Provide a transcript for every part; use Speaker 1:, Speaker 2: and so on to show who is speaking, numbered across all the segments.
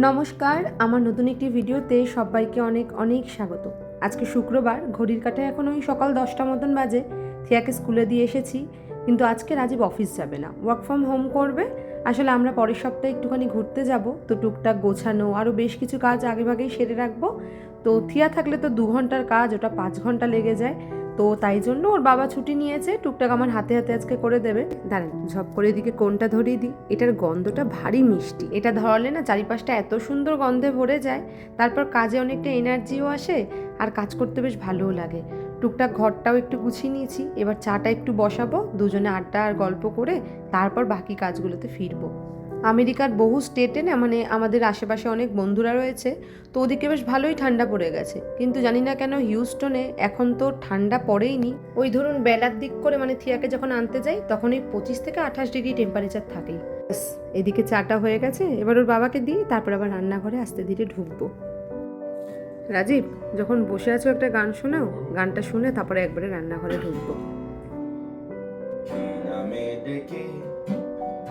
Speaker 1: নমস্কার, আমার নতুন একটি ভিডিওতে সবাইকে অনেক অনেক স্বাগত। আজকে শুক্রবার, ঘড়ির কাটায় এখন ওই সকাল দশটা মতন বাজে, থিয়াকে স্কুলে দিয়ে এসেছি, কিন্তু আজকে রাজীব অফিস যাবে না ওয়ার্ক ফ্রম হোম করবে। আসলে আমরা পরের সপ্তাহে একটুখানি ঘুরতে যাব, তো টুকটাক গোছানো আরও বেশ কিছু কাজ আগেভাগেই সেরে রাখব। তো থিয়া থাকলে তো দু ঘণ্টার কাজ, ওটা পাঁচ ঘণ্টা লেগে যায় তো তাই জন্য ওর বাবা ছুটি নিয়েছে। টুকটাক আমার হাতে হাতে আজকে করে দেবে। দাঁড়ান, ঝপ করে এদিকে কোনটা ধরিয়ে দিই? এটার গন্ধটা ভারী মিষ্টি। এটা ধরালে না চারিপাশটা এত সুন্দর গন্ধে ভরে যায়। তারপর কাজে অনেকটা এনার্জিও আসে আর কাজ করতে বেশ ভালোও লাগে। টুকটাক ঘরটাও একটু গুছিয়ে নিয়েছি। এবার চাটা একটু বসাবো, দুজনে আড্ডা আর গল্প করে তারপর বাকি কাজগুলোতে ফিরবো। আমেরিকার বহু স্টেটে না মানে আমাদের আশেপাশে অনেক বন্ধুরা রয়েছে, তো ওদিকে বেশ ভালোই ঠান্ডা পড়ে গেছে। কিন্তু জানি না কেন হিউস্টনে এখন তো ঠান্ডা পড়েইনি। ওই ধরুন বেলার দিক করে মানে থিয়াকে যখন আনতে যাই, তখন এই পঁচিশ থেকে আঠাশ ডিগ্রি টেম্পারেচার থাকেই। এদিকে চাটা হয়ে গেছে, এবার ওর বাবাকে দিই, তারপর আবার রান্নাঘরে আস্তে ধীরে ঢুকবো। রাজীব, যখন বসে আছো একটা গান শোনাও, গানটা শুনে তারপরে একবারে রান্নাঘরে ঢুকবো।
Speaker 2: ডেকে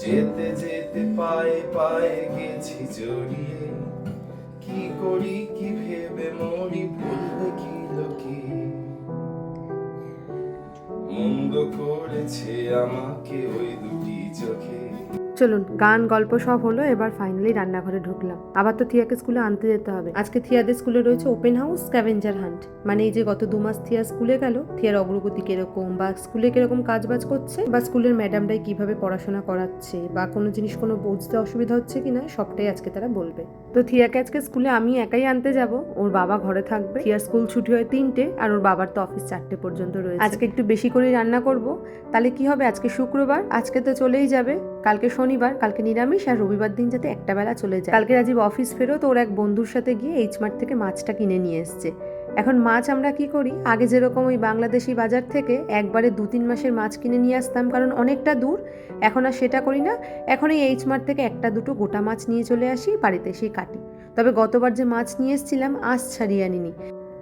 Speaker 2: যেতে যেতে পায়ে পায়ে গেছি জড়িয়ে। কি করি, কি ভেবে মরি বলবে কি লোকে? মন্দ করেছে আমাকে ওই দুটি চোখে।
Speaker 1: চলুন, গান, গল্প সব হলো, এবার ফাইনালি রান্নাঘরে ঢুকলাম। আবার তো থিয়াকে স্কুলে আনতে যেতে হবে। আজকে থিয়াদের স্কুলে রয়েছে ওপেন হাউস স্ক্যাভেঞ্জার হান্ট মানে এই যে গত দু মাস থিয়া স্কুলে গেল, থিয়ার অগ্রগতি কীরকম বা স্কুলে কীরকম কাজ বাজ করছে বা স্কুলের ম্যাডামরাই কীভাবে পড়াশোনা করাচ্ছে বা কোনো জিনিস কোনো বুঝতে অসুবিধা হচ্ছে কিনা, সবটাই আজকে তারা বলবে। তো থিয়াকে আজকে স্কুলে আমি একাই আনতে যাব। ওর বাবা ঘরে থাকবে। থিয়ার স্কুল ছুটি হয় তিনটে আর ওর বাবার তো অফিস চারটে পর্যন্ত রয়েছে। আজকে একটু বেশি করেই রান্না করব। তাহলে কি হবে? আজকে শুক্রবার। আজকে তো চলেই যাবে। কালকে শনিবার, কালকে নিরামিষ আর রবিবার দিন যাতে একটা বেলা চলে যায়। কালকে রাজীব অফিস ফেরত ওর এক বন্ধুর সাথে গিয়ে এইচ থেকে মাছটা কিনে নিয়ে এসছে। এখন মাছ আমরা কি করি? আগে যেরকম ওই বাংলাদেশি বাজার থেকে একবারে দু তিন মাসের মাছ কিনে নিয়ে আসতাম, কারণ অনেকটা দূর। এখন আর সেটা করি না। এখন এই এইচ থেকে একটা দুটো গোটা মাছ নিয়ে চলে আসি, বাড়িতে সেই কাটি। তবে গতবার যে মাছ নিয়ে এসেছিলাম, আঁশ ছাড়িয়ে আনিনি।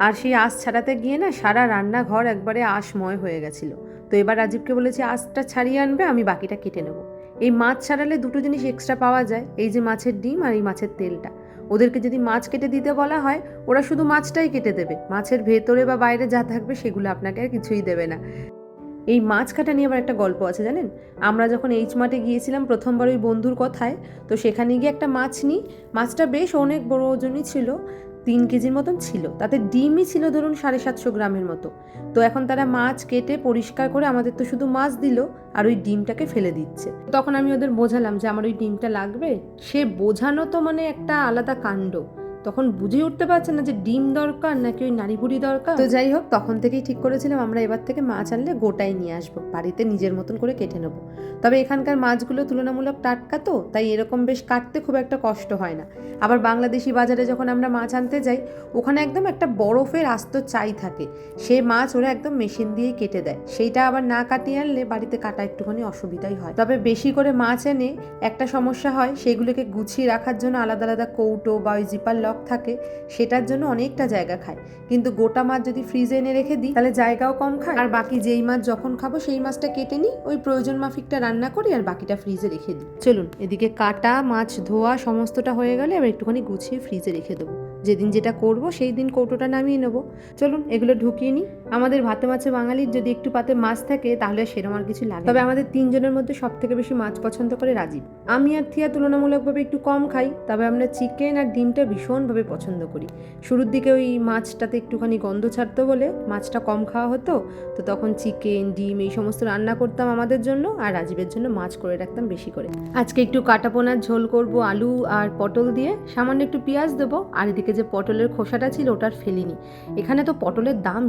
Speaker 1: আর সেই আঁশ ছাড়াতে গিয়ে না সারা রান্নাঘর একবারে আঁশময় হয়ে গেছিল। তো এবার রাজীবকে বলেছি, আঁশটা ছাড়িয়ে আনবে, আমি বাকিটা কেটে নেব। এই মাছ ছাড়ালে দুটো জিনিস এক্সট্রা পাওয়া যায়, এই যে মাছের ডিম আর এই মাছের তেলটা। ওদেরকে যদি মাছ কেটে দিতে বলা হয়, ওরা শুধু মাছটাই কেটে দেবে। মাছের ভেতরে বা বাইরে যা থাকবে সেগুলো আপনাকে আর কিছুই দেবে না। এই মাছ কাটা নিয়ে আবার একটা গল্প আছে জানেন? আমরা যখন এইচ মাঠে গিয়েছিলাম প্রথমবার ওই বন্ধুর কথায়, তো সেখানে গিয়ে একটা মাছ নিই। মাছটা বেশ অনেক বড় ওজনই ছিল। তিন কেজির মতন ছিল। তাতে ডিমই ছিল ধরুন সাড়ে সাতশো গ্রামের মতো। তো এখন তারা মাছ কেটে পরিষ্কার করে আমাদের তো শুধু মাছ দিল আর ওই ডিমটাকে ফেলে দিচ্ছে। তখন আমি ওদের বোঝালাম যে আমার ওই ডিমটা লাগবে। সে বোঝানো তো মানে একটা আলাদা কাণ্ড। তখন বুঝে উঠতে পারছে না যে ডিম দরকার নাকি ওই নারী বুড়ি দরকার। তো যাই হোক, তখন থেকেই ঠিক করেছিলাম, আমরা এবার থেকে মাছ আনলে গোটাই নিয়ে আসব, বাড়িতে নিজের মতন করে কেটে নেব। তবে এখানকার মাছগুলো তুলনামূলক টাটকা তো, তাই এরকম বেশ কাটতে খুব একটা কষ্ট হয় না। আবার বাংলাদেশি বাজারে যখন আমরা মাছ আনতে যাই, ওখানে একদম একটা বরফের আস্ত চাই থাকে। সে মাছ ওরা একদম মেশিন দিয়েই কেটে দেয়। সেইটা আবার না কাটিয়ে আনলে বাড়িতে কাটা একটুখানি অসুবিধাই হয়। তবে বেশি করে মাছ এনে একটা সমস্যা হয়, সেগুলোকে গুছিয়ে রাখার জন্য আলাদা আলাদা কৌটো বা ওই জিপার লক থাকে, সেটার জন্য অনেকটা জায়গা খায়। কিন্তু গোটা মাছ যদি ফ্রিজে এনে রেখে দিই, তাহলে জায়গাও কম খায়। আর বাকি যেই মাছ যখন খাব, সেই মাছটা কেটে নিই, ওই প্রয়োজন মাফিকটা রান্না করি আর বাকিটা ফ্রিজে রেখে দিই। চলুন, এদিকে কাটা, মাছ ধোয়া, সমস্তটা হয়ে গেলে আবার একটুখানি গুছিয়ে ফ্রিজে রেখে দেবো। যেদিন যেটা করব, সেই দিন কৌটোটা নামিয়ে নেব। চলুন, এগুলো ঢুকিয়ে নিই। আমাদের ভাতে মাছে বাঙালির যদি একটু পাতে মাছ থাকে, তাহলে সেরকম আর কিছু লাগে তবে আমাদের তিনজনের মধ্যে সব থেকে বেশি মাছ পছন্দ করে রাজীব। আমি আর থিয়া তুলনামূলকভাবে একটু কম খাই, তবে আমরা চিকেন আর ডিমটা ভীষণভাবে পছন্দ করি। শুরুর দিকে ওই মাছটাতে একটুখানি গন্ধ ছাড়তো বলে মাছটা কম খাওয়া হতো, তো তখন চিকেন, ডিম এই সমস্ত রান্না করতাম আমাদের জন্য আর রাজীবের জন্য মাছ করে রাখতাম বেশি করে। আজকে একটু কাটাপোনার ঝোল করব আলু আর পটল দিয়ে। সামান্য একটু পেঁয়াজ দেবো, আর এদিকে যে পটলের খোসাটা ছিল ওটার ফেলিনি। এখানে তো পটলের দাম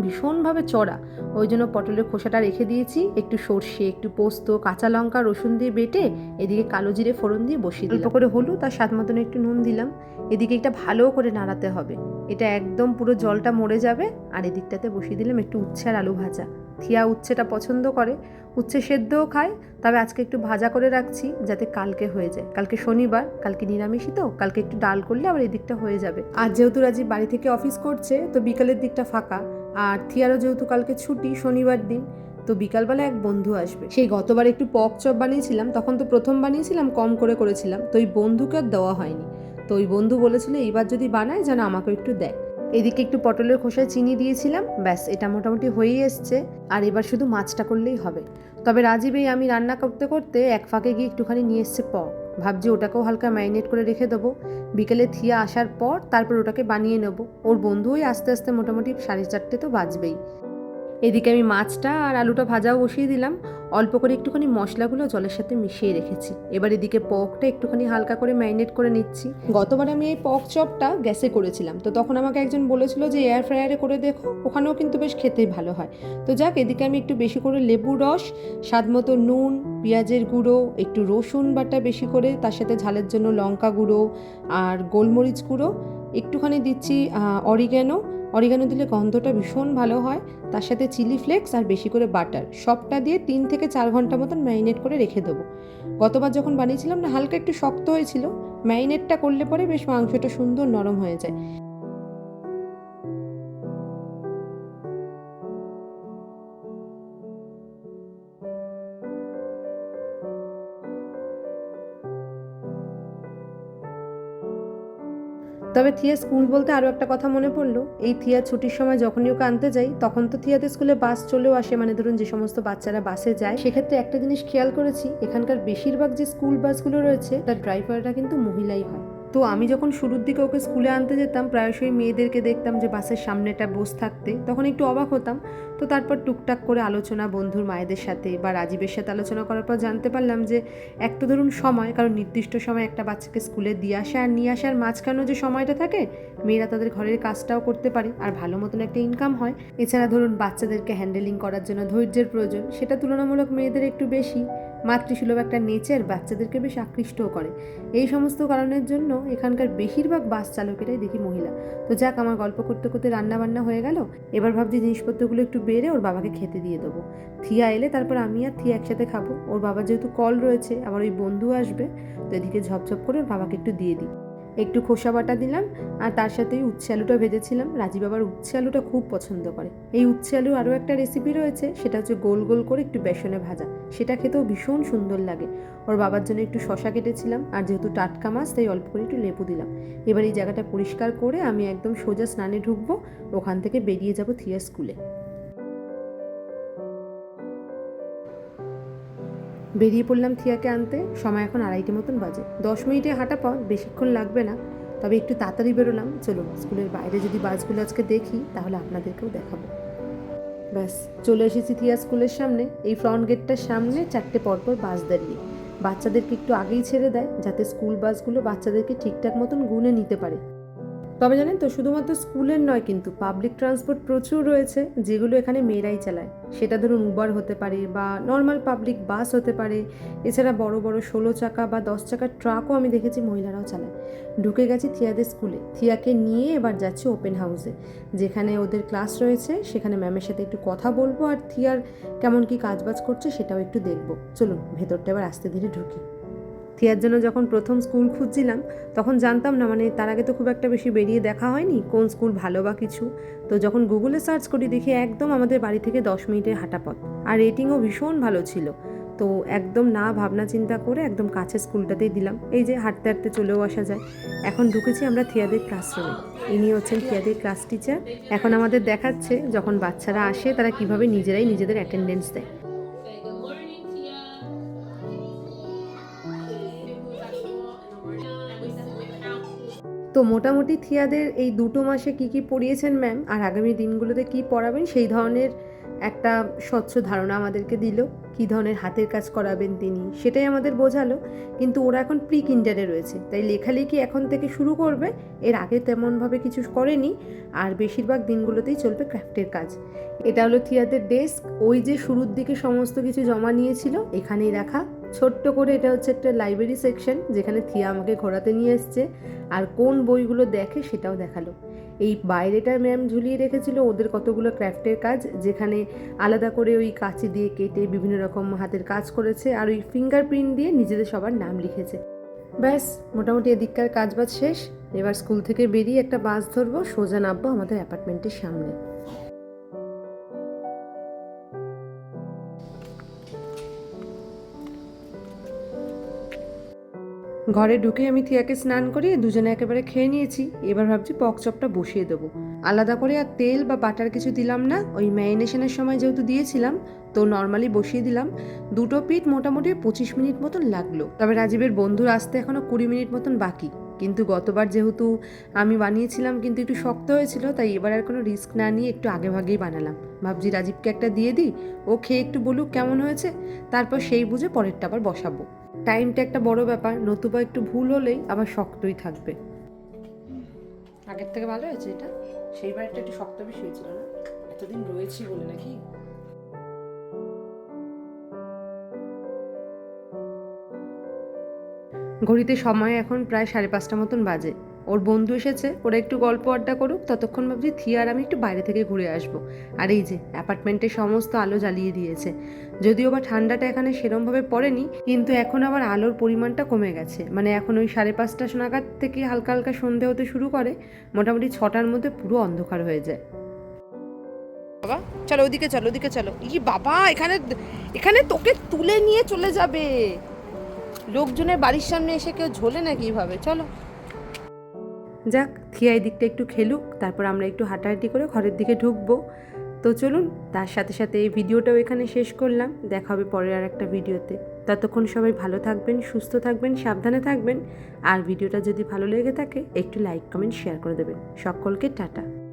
Speaker 1: ভীষণভাবে চড়া। ওই জন্য পটলের খোসাটা রেখে দিয়েছি। একটু সর্ষে একটু পোস্ত কাঁচা লঙ্কা রসুন দিয়ে বেটে এদিকে কালো জিরে ফোড়ন দিয়ে বসিয়ে অল্প করে হলুদ আর স্বাদ মতন একটু নুন দিলাম। এদিকে একটা ভালো করে নাড়াতে হবে। এটা একদম পুরো জলটা মরে যাবে। আর এদিকটাতে বসিয়ে দিলাম একটু উচ্ছে আর আলু ভাজা। থিয়া উচ্ছেটা পছন্দ করে। উচ্ছে সেদ্ধও খায় তবে আজকে একটু ভাজা করে রাখছি যাতে কালকে হয়ে যায়। কালকে শনিবার কালকে নিরামিষই তো। কালকে একটু ডাল করলে আবার এদিকটা হয়ে যাবে। আর যেহেতু রাজি বাড়ি থেকে অফিস করছে তো বিকালের দিকটা ফাঁকা। আর থিয়ারও যেহেতু কালকে ছুটি, শনিবার দিন, তো বিকালবেলা এক বন্ধু আসবে। সেই গতবার একটু পক চপ বানিয়েছিলাম, তখন তো প্রথম বানিয়েছিলাম, কম করে করেছিলাম, তো ওই বন্ধুকে আর দেওয়া হয়নি। তো ওই বন্ধু বলেছিল, এইবার যদি বানায়, যেন আমাকে একটু দেয়। এদিকে একটু পটলের খোসায় চিনি দিয়েছিলাম, ব্যাস, এটা মোটামুটি হয়েই এসছে, আর এবার শুধু মাছটা করলেই হবে। তবে রাজীব এই আমি রান্না করতে করতে এক ফাঁকে গিয়ে একটুখানি নিয়ে এসছে পক ভাবছি ওটাকেও হালকা ম্যারিনেট করে রেখে দেবো। বিকেলে থিয়া আসার পর তারপর ওটাকে বানিয়ে নেব। ওর বন্ধুই আস্তে আস্তে মোটামুটি সাড়ে চারটে তো বাজবেই। এদিকে আমি মাছটা আর আলুটা ভাজাও বসিয়ে দিলাম। অল্প করে একটুখানি মশলাগুলো জলের সাথে মিশিয়ে রেখেছি। এবার এদিকে পকটা একটুখানি হালকা করে ম্যারিনেট করে নিচ্ছি। গতবার আমি এই পক চপটা গ্যাসে করেছিলাম। তো তখন আমাকে একজন বলেছিল যে এয়ার ফ্রায়ারে করে দেখো, ওখানেও কিন্তু বেশ খেতে ভালো হয়। তো যাক, এদিকে আমি একটু বেশি করে লেবু রস স্বাদ মতো নুন পেঁয়াজের গুঁড়ো, একটু রসুন বাটা বেশি করে, তার সাথে ঝালের জন্য লঙ্কা গুঁড়ো আর গোলমরিচ গুঁড়ো। একটুখানি দিচ্ছি অরিগ্যানো অরিগানো দিলে গন্ধটা ভীষণ ভালো হয়। তার সাথে চিলি ফ্লেক্স আর বেশি করে বাটার সবটা দিয়ে তিন থেকে চার ঘণ্টা মতন ম্যারিনেট করে রেখে দেবো। গতবার যখন বানিয়েছিলাম না, হালকা একটু শক্ত হয়েছিল। ম্যারিনেটটা করলে পরে বেশ মাংসটা সুন্দর নরম হয়ে যায়। তবে থিয়া স্কুল বলতে আরও একটা কথা মনে পড়ল। এই থিয়া ছুটির সময় যখনই ওকে আনতে যাই, তখন তো থিয়াতে স্কুলে বাস চলেও আসে। মানে ধরুন যে সমস্ত বাচ্চারা বাসে যায়, সেক্ষেত্রে একটা জিনিস খেয়াল করেছি, এখানকার বেশিরভাগ যে স্কুল বাসগুলো রয়েছে, তার ড্রাইভাররা কিন্তু মহিলাই হয়। তো আমি যখন শুরুর দিকে ওকে স্কুলে আনতে যেতাম, প্রায়শই মেয়েদেরকে দেখতাম যে বাসের সামনেটা বস থাকতে, তখন একটু অবাক হতাম। তো তারপর টুকটাক করে আলোচনা বন্ধুর মায়েদের সাথে বা রাজীবের সাথে আলোচনা করার পর জানতে পারলাম যে এক তো ধরুন সময়, কারণ নির্দিষ্ট সময় একটা বাচ্চাকে স্কুলে দিয়ে আসা আর নিয়ে আসার মাঝখানেও যে সময়টা থাকে, মেয়েরা তাদের ঘরের কাজটাও করতে পারে আর ভালো মতন একটা ইনকাম হয়। এছাড়া ধরুন বাচ্চাদেরকে হ্যান্ডেলিং করার জন্য ধৈর্যের প্রয়োজন, সেটা তুলনামূলক মেয়েদের একটু বেশি। মাতৃসুলভ একটা নেচার বাচ্চাদেরকে বেশ আকৃষ্টও করে। এই সমস্ত কারণের জন্য এখানকার বেশিরভাগ বাস চালকেরাই দেখি মহিলা। তো যাক, আমার গল্প করতে করতে রান্না বান্না হয়ে গেল। এবার ভাবছি জিনিসপত্রগুলো একটু বেড়ে ওর বাবাকে খেতে দিয়ে দেবো। থিয়া এলে তারপর আমি আর থিয়া একসাথে খাব। ওর বাবা যেহেতু কল রয়েছে, আবার ওই বন্ধু আসবে, তো এদিকে ঝপঝপ করে ওর বাবাকে একটু দিয়ে দিই। একটু খোসা বাটা দিলাম আর তার সাথে উচ্ছে আলুটা ভেজেছিলাম। রাজীব বাবার উচ্ছে আলুটা খুব পছন্দ করে। এই উচ্ছে আলুর আরও একটা রেসিপি রয়েছে, সেটা হচ্ছে গোল গোল করে একটু বেসনে ভাজা। সেটা খেতেও ভীষণ সুন্দর লাগে। ওর বাবার জন্য একটু শশা কেটেছিলাম আর যেহেতু টাটকা মাছ, তাই অল্প করে একটু লেবু দিলাম। এবার এই জায়গাটা পরিষ্কার করে আমি একদম সোজা স্নানে ঢুকবো, ওখান থেকে বেরিয়ে যাব থিয়া স্কুলে। বেরিয়ে পড়লাম থিয়াকে আনতে। সময় এখন আড়াইটে মতন বাজে। দশ মিনিটে হাঁটা পথ বেশিক্ষণ লাগবে না, তবে একটু তাড়াতাড়ি বেরোলাম। চলুন, স্কুলের বাইরে যদি বাসগুলো আজকে দেখি, তাহলে আপনাদেরকেও দেখাবো। ব্যাস, চলে এসেছি থিয়া স্কুলের সামনে। এই ফ্রন্ট গেটটার সামনে চারটে পরপর বাস দাঁড়িয়ে। বাচ্চাদেরকে একটু আগেই ছেড়ে দেয়, যাতে স্কুল বাসগুলো বাচ্চাদেরকে ঠিকঠাক মতন গুনে নিতে পারে। তবে জানেন তো, শুধুমাত্র স্কুলের নয় কিন্তু পাবলিক ট্রান্সপোর্ট প্রচুর রয়েছে, যেগুলো এখানে মেয়েরাই চালায়। সেটা ধরুন উবার হতে পারে বা নর্মাল পাবলিক বাস হতে পারে। এছাড়া বড় বড় ষোলো চাকা বা দশ চাকার ট্রাকও আমি দেখেছি মহিলারাও চালায়। ঢুকে গেছি থিয়াদের স্কুলে। থিয়াকে নিয়ে এবার যাচ্ছি ওপেন হাউসে যেখানে ওদের ক্লাস রয়েছে, সেখানে ম্যামের সাথে একটু কথা বলব আর থিয়ার কেমন কি কাজবাজ করছে সেটাও একটু দেখব। চলুন, ভেতরটা এবার আস্তে ধীরে ঢুকি। থিয়ার জন্য যখন প্রথম স্কুল খুঁজছিলাম, তখন জানতাম না মানে তার আগে তো খুব একটা বেশি বেরিয়ে দেখা হয়নি, কোন স্কুল ভালো বা কিছু। তো যখন গুগলে সার্চ করি, দেখি একদম আমাদের বাড়ি থেকে দশ মিনিটের হাঁটা পথ। আর রেটিংও ভীষণ ভালো ছিল। তো একদম না ভাবনা চিন্তা করে একদম কাছে স্কুলটাতেই দিলাম। এই যে হাঁটতে হাঁটতে চলেও আসা যায়। এখন ঢুকেছি আমরা থিয়াদের ক্লাসরুমে ইনি হচ্ছেন থিয়াদের ক্লাস টিচার এখন আমাদের দেখাচ্ছে যখন বাচ্চারা আসে, তারা কীভাবে নিজেরাই নিজেদের অ্যাটেন্ডেন্স দেয়। তো মোটামুটি থিয়াদের এই দুটো মাসে কি কি পড়িয়েছেন ম্যাম? আর আগামী দিনগুলোতে কি পড়াবেন? সেই ধরনের একটা স্বচ্ছ ধারণা আমাদেরকে দিল। কী ধরনের হাতের কাজ করাবেন তিনি, সেটাই আমাদের বোঝালো। কিন্তু ওরা এখন প্রি কিন্ডারে রয়েছে, তাই লেখালেখি এখন থেকে শুরু করবে। এর আগে তেমনভাবে কিছু করেনি, আর বেশিরভাগ দিনগুলোতেই চলবে ক্রাফটের কাজ। এটা হলো থিয়াদের ডেস্ক ওই যে শুরুর দিকে সমস্ত কিছু জমা নিয়েছিল, এখানেই রাখা। ছোট্ট করে এটা হচ্ছে একটা লাইব্রেরি সেকশন যেখানে থিয়া আমাকে ঘোরাতে নিয়ে এসছে। আর কোন বইগুলো দেখে সেটাও দেখাল। এই বাইরেটা ম্যাম ঝুলিয়ে রেখেছিল ওদের কতগুলো ক্রাফটের কাজ, যেখানে আলাদা করে ওই কাঁচি দিয়ে কেটে বিভিন্ন রকম হাতের কাজ করেছে আর ওই ফিঙ্গারপ্রিন্ট দিয়ে নিজেদের সবার নাম লিখেছে। ব্যাস, মোটামুটি এদিককার কাজ বাজ শেষ। এবার স্কুল থেকে বেরিয়ে একটা বাস ধরবো, সোজা নামবো আমাদের অ্যাপার্টমেন্টের সামনে। ঘরে ঢুকে আমি থিয়াকে স্নান করিয়ে দুজনে একেবারে খেয়ে নিয়েছি। এবার ভাবছি পক চপটা বসিয়ে দেবো। আলাদা করে আর তেল বা বাটার কিছু দিলাম না। ওই ম্যারিনেশনের সময় যেহেতু দিয়েছিলাম, তো নর্মালি বসিয়ে দিলাম। দুটো পিঠ মোটামুটি পঁচিশ মিনিট মতন লাগল। তবে রাজীবের বন্ধুর আসতে এখনও কুড়ি মিনিট মতন বাকি। কিন্তু গতবার যেহেতু আমি বানিয়েছিলাম, কিন্তু একটু শক্ত হয়েছিল, তাই এবার আর কোনো রিস্ক না নিয়ে একটু আগে ভাগেই বানালাম। ভাবছি রাজীবকে একটা দিয়ে দিই। ও খেয়ে একটু বলুক কেমন হয়েছে। তারপর সেই বুঝে পরেরটা আবার বসাবো। টাইমটা একটা বড় ব্যাপার নতুবা একটু ভুল হলেই আবার শক্তই থাকবে। আগের থেকে ভালো হয়েছে এটা? সেইবারটা একটু শক্ত বেশি হয়েছিল না? এতদিন রয়েছি বলে নাকি? ঘড়িতে সময় এখন প্রায় সাড়ে পাঁচটা মতন বাজে। ওর বন্ধু এসেছে, ওরা একটু গল্প আড্ডা করুক, ততক্ষণ ভাবছি থিয়া আর আমি একটু বাইরে থেকে ঘুরে আসব। আর এই যে, অ্যাপার্টমেন্টের সমস্ত আলো জ্বালিয়ে দিয়েছে। যদিও বা ঠান্ডাটা এখানে সেরমভাবে পড়েনি, কিন্তু এখন আবার আলোর পরিমাণটা কমে গেছে। মানে এখন ওই সাড়ে পাঁচটা নাগাদ থেকে হালকা হালকা সন্ধে হতে শুরু করে, মোটামুটি ছটার মধ্যে পুরো অন্ধকার হয়ে যায়। বাবা, চলো ওদিকে চলো ওদিকে চলো। ই বাবা, এখানে এখানে তোকে তুলে নিয়ে চলে যাবে। লোকজনের বাড়ির সামনে এসে কেউ ঝোলে না কীভাবে চলো। যাক থিয়াই দিকটা একটু খেলুক, তারপর আমরা একটু হাঁটাহাঁটি করে ঘরের দিকে ঢুকবো। তো চলুন, তার সাথে সাথে এই ভিডিওটাও এখানে শেষ করলাম। দেখা হবে পরের আর একটা ভিডিওতে। ততক্ষণ সবাই ভালো থাকবেন, সুস্থ থাকবেন, সাবধানে থাকবেন। আর ভিডিওটা যদি ভালো লেগে থাকে, একটু লাইক, কমেন্ট, শেয়ার করে দেবেন। সকলকে টাটা।